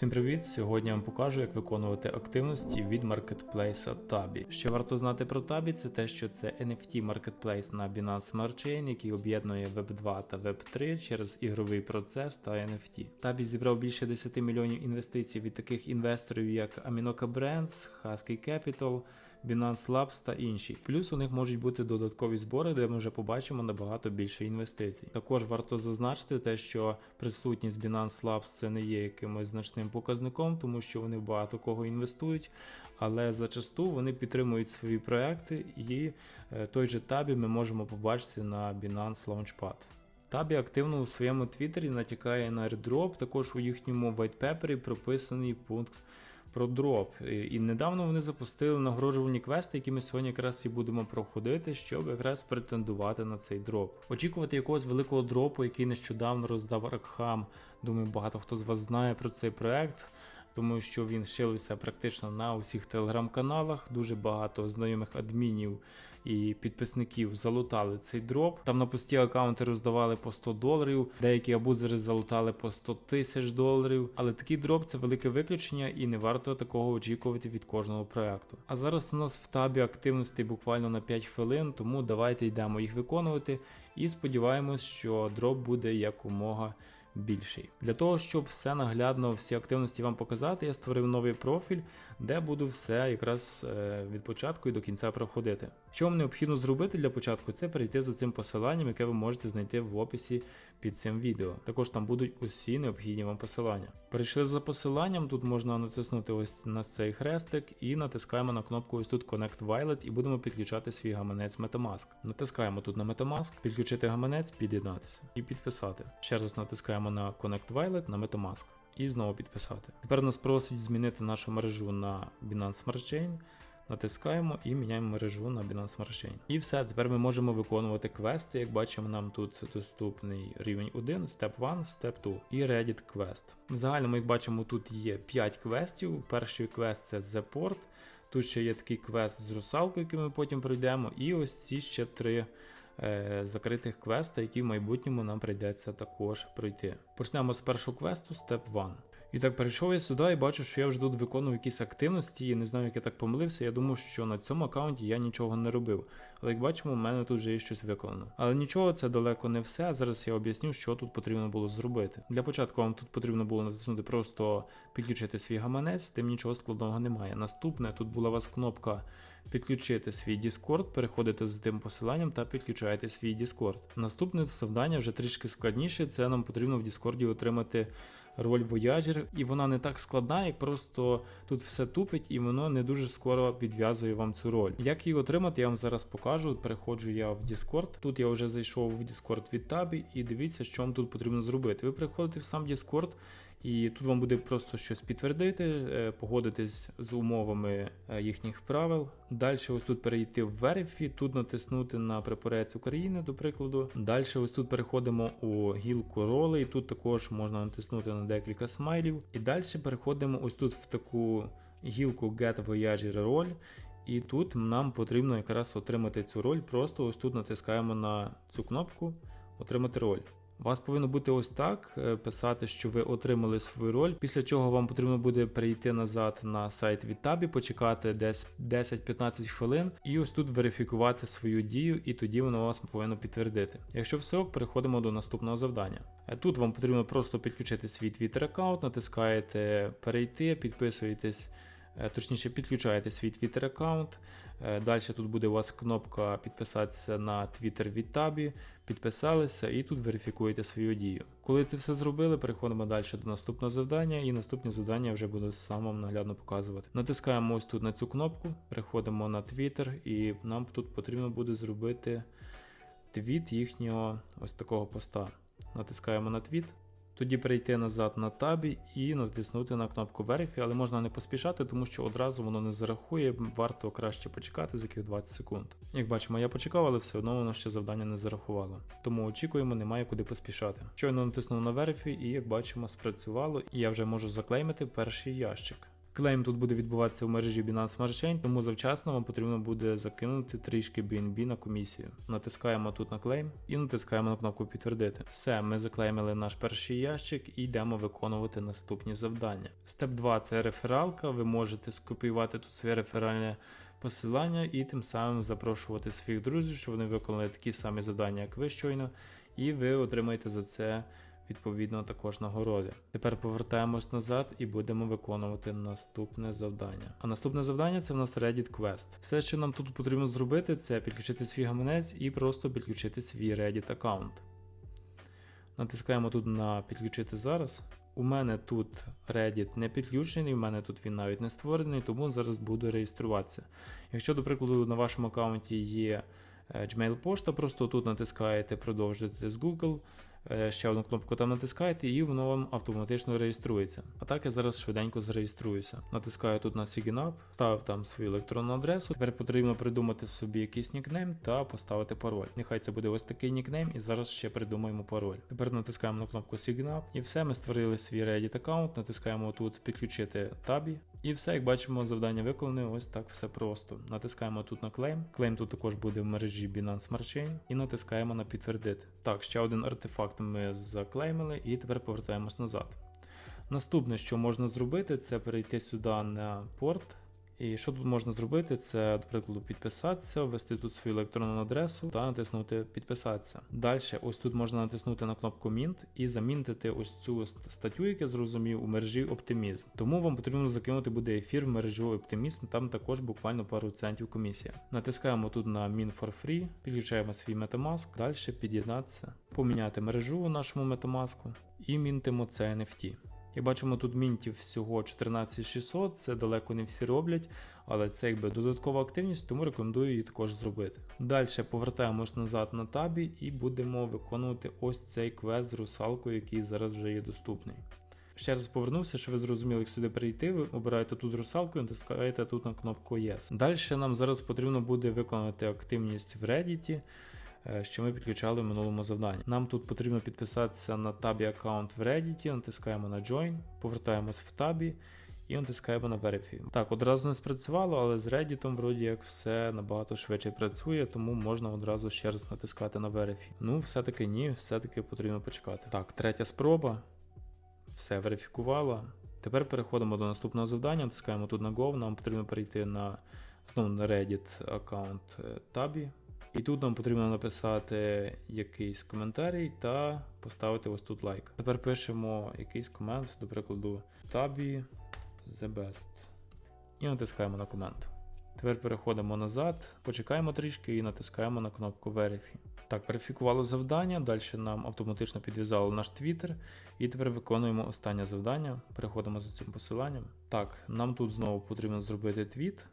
Всім привіт! Сьогодні я вам покажу, як виконувати активності від маркетплейса Tabі. Що варто знати про Tabі, це те, що це NFT маркетплейс на Binance Smart Chain, який об'єднує Web2 та Web3 через ігровий процес та NFT. Tabі зібрав більше 10 мільйонів інвестицій від таких інвесторів, як Aminoca Brands, Husky Capital, Binance Labs та інші. Плюс у них можуть бути додаткові збори, де ми вже побачимо набагато більше інвестицій. Також варто зазначити те, що присутність Binance Labs це не є якимось значним показником, тому що вони багато кого інвестують, але зачасту вони підтримують свої проекти, і е, той же табі ми можемо побачити на Binance Launchpad. Табі активно у своєму твіттері натякає на airdrop, також у їхньому white прописаний пункт про дроп. І недавно вони запустили нагороджувальні квести, які ми сьогодні якраз і будемо проходити, щоб якраз претендувати на цей дроп. Очікувати якогось великого дропу, який нещодавно роздав Ракхам. Думаю, багато хто з вас знає про цей проект. Тому що він шилився практично на усіх телеграм-каналах. Дуже багато знайомих адмінів і підписників залутали цей дроп. Там на пусті аккаунти роздавали по 100 доларів, деякі абузери залутали по 100 тисяч доларів. Але такий дроп це велике виключення, і не варто такого очікувати від кожного проекту. А зараз у нас в табі активності буквально на 5 хвилин, тому давайте йдемо їх виконувати і сподіваємось, що дроп буде якомога більший. Для того, щоб все наглядно, всі активності вам показати, я створив новий профіль, де буду все якраз е, від початку і до кінця проходити. Що вам необхідно зробити для початку, це перейти за цим посиланням, яке ви можете знайти в описі під цим відео. Також там будуть усі необхідні вам посилання. Перейшли за посиланням, тут можна натиснути ось на цей хрестик і натискаємо на кнопку ось тут Connect Wallet і будемо підключати свій гаманець Metamask. Натискаємо тут на Metamask, підключити гаманець, під'єднатися і підписати. Ще раз натискаємо на Connect Wallet на Metamask. І знову підписати. Тепер нас просить змінити нашу мережу на Binance Smart Chain. Натискаємо і міняємо мережу на Binance Smart Chain. І все, тепер ми можемо виконувати квести. Як бачимо, нам тут доступний рівень 1, Step 1, Step 2 і Reddit Quest. В загальному, як бачимо, тут є 5 квестів. Перший квест це The Port. Тут ще є такий квест з русалкою, який ми потім пройдемо. І ось ці ще три е, закритих квеста, які в майбутньому нам прийдеться також пройти. Почнемо з першого квесту Step 1. І так перейшов я сюди і бачу, що я вже тут виконував якісь активності, і не знаю, як я так помилився. Я думав, що на цьому аккаунті я нічого не робив. Але як бачимо, у мене тут вже є щось виконано. Але нічого, це далеко не все. Зараз я об'ясню, що тут потрібно було зробити. Для початку вам тут потрібно було натиснути просто підключити свій гаманець, тим нічого складного немає. Наступне тут була у вас кнопка підключити свій Discord, переходите з тим посиланням та підключаєте свій Discord. Наступне завдання вже трішки складніше. Це нам потрібно в Discord отримати роль Voyager, і вона не так складна, як просто тут все тупить, і воно не дуже скоро підв'язує вам цю роль. Як її отримати, я вам зараз покажу. Переходжу я в Discord. Тут я вже зайшов в Discord від табі, і дивіться, що вам тут потрібно зробити. Ви приходите в сам Discord. І тут вам буде просто щось підтвердити, е, погодитись з умовами е, їхніх правил. Далі ось тут перейти в Verify, тут натиснути на прапорець України, до прикладу. Далі ось тут переходимо у гілку роли, і тут також можна натиснути на декілька смайлів. І далі переходимо ось тут в таку гілку Get Voyager Role. І тут нам потрібно якраз отримати цю роль. Просто ось тут натискаємо на цю кнопку Отримати роль. Вас повинно бути ось так: е, писати, що ви отримали свою роль, після чого вам потрібно буде перейти назад на сайт від табі, почекати десь 10-15 хвилин, і ось тут верифікувати свою дію, і тоді воно вас повинно підтвердити. Якщо все переходимо до наступного завдання. Е, тут вам потрібно просто підключити свій Twitter аккаунт, натискаєте перейти, підписуєтесь. Е, точніше, підключаєте свій Twitter аккаунт. Е, Далі тут буде у вас кнопка підписатися на Twitter від табі, підписалися і тут верифікуєте свою дію. Коли це все зробили, переходимо далі до наступного завдання, і наступне завдання вже буду сам вам наглядно показувати. Натискаємо ось тут на цю кнопку, переходимо на Twitter, і нам тут потрібно буде зробити твіт їхнього ось такого поста. Натискаємо на твіт. Тоді перейти назад на табі і натиснути на кнопку Verify, але можна не поспішати, тому що одразу воно не зарахує, варто краще почекати за яких 20 секунд. Як бачимо, я почекав, але все одно воно ще завдання не зарахувало. Тому очікуємо, немає куди поспішати. Щойно натиснув на Verify і як бачимо, спрацювало, і я вже можу заклеймити перший ящик. Клейм тут буде відбуватися в мережі Binance Smart Chain, тому завчасно вам потрібно буде закинути трішки BNB на комісію. Натискаємо тут на клейм і натискаємо на кнопку підтвердити. Все, ми заклеймили наш перший ящик і йдемо виконувати наступні завдання. Степ 2 це рефералка. Ви можете скопіювати тут своє реферальне посилання і тим самим запрошувати своїх друзів, щоб вони виконали такі самі завдання, як ви щойно, і ви отримаєте за це відповідно також нагороди. Тепер повертаємось назад і будемо виконувати наступне завдання. А наступне завдання це в нас Reddit Quest. Все, що нам тут потрібно зробити, це підключити свій гаманець і просто підключити свій Reddit аккаунт. Натискаємо тут на підключити зараз. У мене тут Reddit не підключений, у мене тут він навіть не створений, тому зараз буду реєструватися. Якщо, до прикладу, на вашому аккаунті є е, Gmail пошта, просто тут натискаєте продовжити з Google, ще одну кнопку там натискаєте, і воно вам автоматично реєструється. А так я зараз швиденько зареєструюся. Натискаю тут на Sign ставив там свою електронну адресу. Тепер потрібно придумати собі якийсь нікнейм та поставити пароль. Нехай це буде ось такий нікнейм, і зараз ще придумаємо пароль. Тепер натискаємо на кнопку Sign і все, ми створили свій Reddit аккаунт, натискаємо тут підключити табі. І все, як бачимо, завдання виконане, ось так все просто. Натискаємо тут на клейм. Клейм тут також буде в мережі Binance Smart Chain і натискаємо на підтвердити. Так, ще один артефакт ми заклеймили і тепер повертаємось назад. Наступне, що можна зробити, це перейти сюди на порт. І що тут можна зробити? Це, до прикладу, підписатися, ввести тут свою електронну адресу та натиснути підписатися. Далі, ось тут можна натиснути на кнопку Mint і замінтити ось цю статтю, як я зрозумів, у мережі Optimism. Тому вам потрібно закинути буде ефір в мережу Optimism, там також буквально пару центів комісія. Натискаємо тут на Mint for Free, підключаємо свій Metamask, далі під'єднатися, поміняти мережу у нашому Metamask і мінтимо це NFT. Як бачимо, тут мінтів всього 14600, це далеко не всі роблять, але це якби додаткова активність, тому рекомендую її також зробити. Далі повертаємось назад на табі і будемо виконувати ось цей квест з русалкою, який зараз вже є доступний. Ще раз повернувся, щоб ви зрозуміли, як сюди перейти. Ви обираєте тут русалку і натискаєте тут на кнопку Yes. Далі нам зараз потрібно буде виконати активність в Reddit, що ми підключали в минулому завданні. Нам тут потрібно підписатися на табі аккаунт в Reddit, натискаємо на Join, повертаємось в табі і натискаємо на Verify. Так, одразу не спрацювало, але з Reddit вроді як все набагато швидше працює, тому можна одразу ще раз натискати на Verify. Ну, все-таки ні, все-таки потрібно почекати. Так, третя спроба. Все верифікувала. Тепер переходимо до наступного завдання, натискаємо тут на Go, нам потрібно перейти на знову на Reddit аккаунт е, табі. І тут нам потрібно написати якийсь коментарій та поставити ось тут лайк. Тепер пишемо якийсь комент, до прикладу, табі the best. І натискаємо на комент. Тепер переходимо назад, почекаємо трішки і натискаємо на кнопку Verify. Так, верифікувало завдання, далі нам автоматично підв'язало наш Twitter, і тепер виконуємо останнє завдання. Переходимо за цим посиланням. Так, нам тут знову потрібно зробити твіт.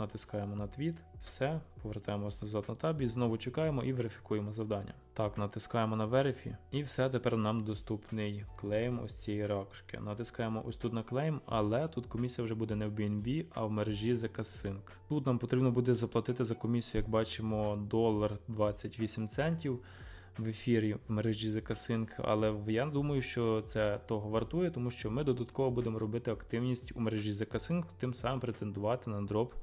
Натискаємо на твіт, все, повертаємося назад на табі, знову чекаємо і верифікуємо завдання. Так, натискаємо на Verify, і все, тепер нам доступний клейм ось цієї ракушки. Натискаємо ось тут на клейм, але тут комісія вже буде не в BNB, а в мережі ZK-Sync. Тут нам потрібно буде заплатити за комісію, як бачимо, долар 28 центів в ефірі в мережі ZK-Sync, але я думаю, що це того вартує, тому що ми додатково будемо робити активність у мережі ZK-Sync, тим самим претендувати на дроп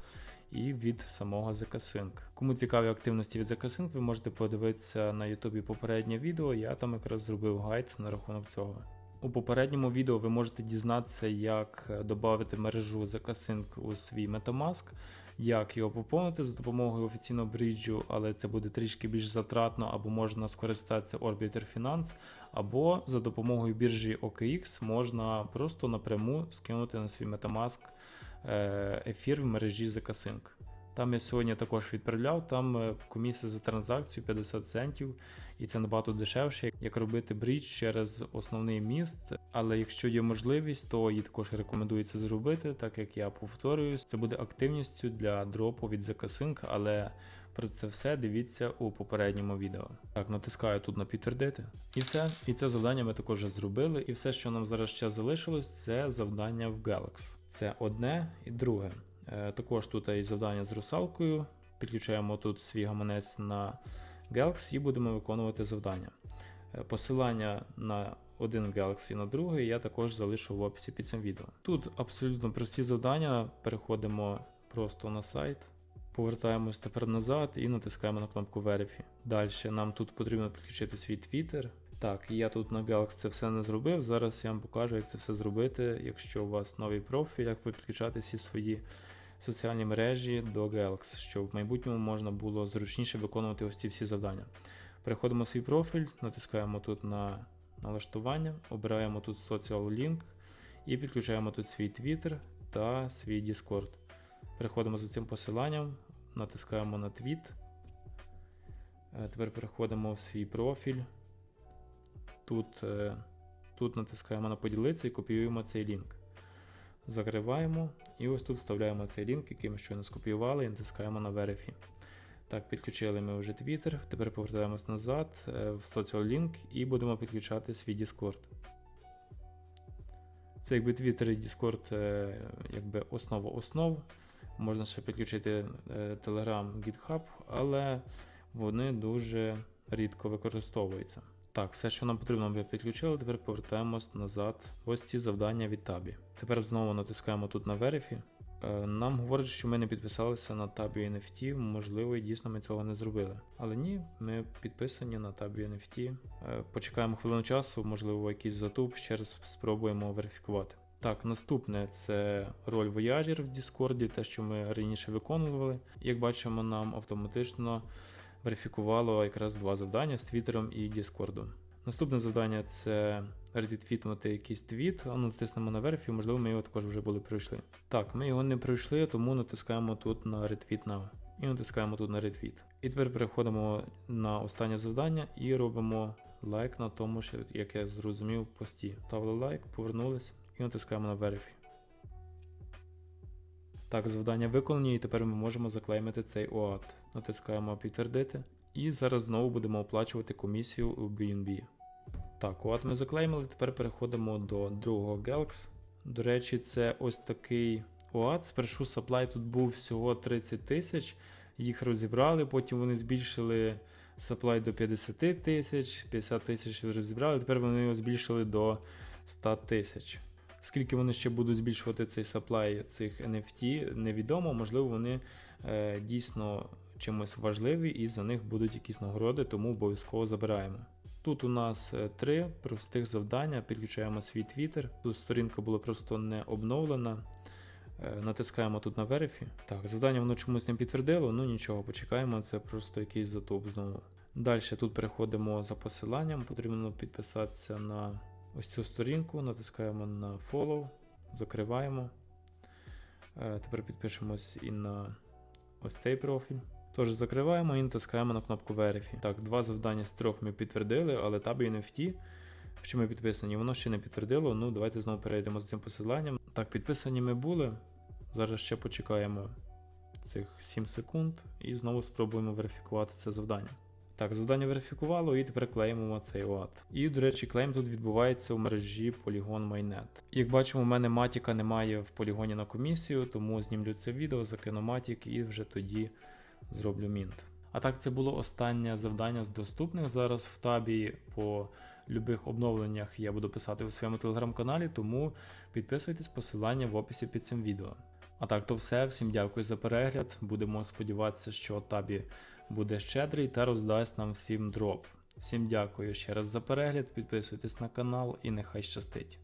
і від самого ZK-Sync. Кому цікаві активності від ZK-Sync, ви можете подивитися на YouTube попереднє відео. Я там якраз зробив гайд на рахунок цього. У попередньому відео ви можете дізнатися, як додати мережу ZK-Sync у свій Metamask, як його поповнити за допомогою офіційного бріджу, але це буде трішки більш затратно, або можна скористатися Orbiter Finance, або за допомогою біржі OKX можна просто напряму скинути на свій Metamask ефір в мережі ZK-Sync. Там я сьогодні також відправляв, там е, комісія за транзакцію 50 центів, і це набагато дешевше, як робити брідж через основний міст. Але якщо є можливість, то її також рекомендується зробити, так як я повторююсь, це буде активністю для дропу від ZK-Sync, але про це все дивіться у попередньому відео. Так, натискаю тут на підтвердити. І все. І це завдання ми також зробили. І все, що нам зараз ще залишилось, це завдання в Galax. Це одне і друге. Е, Також тут є завдання з русалкою. Підключаємо тут свій гаманець на Galax і будемо виконувати завдання. Е, Посилання на один в Galaxy на другий, я також залишу в описі під цим відео. Тут абсолютно прості завдання. Переходимо просто на сайт. Повертаємось тепер назад і натискаємо на кнопку Verify. Далі нам тут потрібно підключити свій Twitter. Так, я тут на Galaxy це все не зробив. Зараз я вам покажу, як це все зробити, якщо у вас новий профіль, як підключати всі свої соціальні мережі до Galaxy, щоб в майбутньому можна було зручніше виконувати ось ці всі завдання. Переходимо в свій профіль, натискаємо тут на налаштування, обираємо тут Social Link і підключаємо тут свій Twitter та свій Discord. Переходимо за цим посиланням, натискаємо на твіт. Е, Тепер переходимо в свій профіль. Тут, е, тут натискаємо на поділитися і копіюємо цей лінк. Закриваємо і ось тут вставляємо цей лінк, який ми щойно скопіювали, і натискаємо на Verify. Так, підключили ми вже Twitter. Тепер повертаємось назад е, в Social Link і будемо підключати свій Discord. Це якби Twitter і Discord, якби основа основ. Можна ще підключити е, Telegram, GitHub, але вони дуже рідко використовуються. Так, все, що нам потрібно, ми підключили. Тепер повертаємось назад. Ось ці завдання від табі. Тепер знову натискаємо тут на. Е, Нам говорять, що ми не підписалися на табі NFT, можливо, і дійсно ми цього не зробили. Але ні, ми підписані на табі NFT. Е, Почекаємо хвилину часу, можливо, якийсь затуп, ще раз спробуємо верифікувати. Так, наступне це роль Voyager в Discord, те, що ми раніше виконували. Як бачимо, нам автоматично верифікувало якраз два завдання з Твіттером і Діскордом. Наступне завдання це ретвітнути якийсь твіт, а ну, натиснемо на верфі, можливо, ми його також вже були пройшли. Так, ми його не пройшли, тому натискаємо тут на Retweet Now. І натискаємо тут на ретвіт. І тепер переходимо на останнє завдання і робимо лайк на тому, що, як я зрозумів, пості. Ставили лайк, повернулись і натискаємо на Verify. Так, завдання виконані, і тепер ми можемо заклеймити цей ОАТ. Натискаємо підтвердити. І зараз знову будемо оплачувати комісію у BNB. Так, ОАТ ми заклеймили, тепер переходимо до другого Galax. До речі, це ось такий ОАТ. Спершу supply тут був всього 30 тисяч, їх розібрали, потім вони збільшили supply до 50 тисяч, 50 тисяч розібрали, тепер вони його збільшили до 100 тисяч. Скільки вони ще будуть збільшувати цей supply цих NFT, невідомо. Можливо, вони е, дійсно чимось важливі і за них будуть якісь нагороди, тому обов'язково забираємо. Тут у нас е, три простих завдання. Підключаємо свій Twitter. Тут сторінка була просто не обновлена. Е, Натискаємо тут на Verify. Так, завдання воно чомусь не підтвердило, ну нічого, почекаємо, це просто якийсь затоп знову. Далі тут переходимо за посиланням, потрібно підписатися на ось цю сторінку, натискаємо на Follow, закриваємо. Е, Тепер підпишемось і на ось цей профіль. Тож закриваємо і натискаємо на кнопку Verify. Так, два завдання з трьох ми підтвердили, але Tab NFT, що ми підписані, воно ще не підтвердило. Ну, давайте знову перейдемо з цим посиланням. Так, підписані ми були. Зараз ще почекаємо цих 7 секунд і знову спробуємо верифікувати це завдання. Так, завдання верифікувало і тепер клеїмо цей OAT. І, до речі, клейм тут відбувається у мережі Polygon Mainnet. Як бачимо, у мене матіка немає в полігоні на комісію, тому знімлю це відео, закину матік і вже тоді зроблю мінт. А так, це було останнє завдання з доступних зараз в табі. По любих обновленнях я буду писати у своєму телеграм-каналі, тому підписуйтесь посилання в описі під цим відео. А так, то все. Всім дякую за перегляд. Будемо сподіватися, що табі буде щедрий та роздасть нам всім дроп. Всім дякую ще раз за перегляд, підписуйтесь на канал і нехай щастить.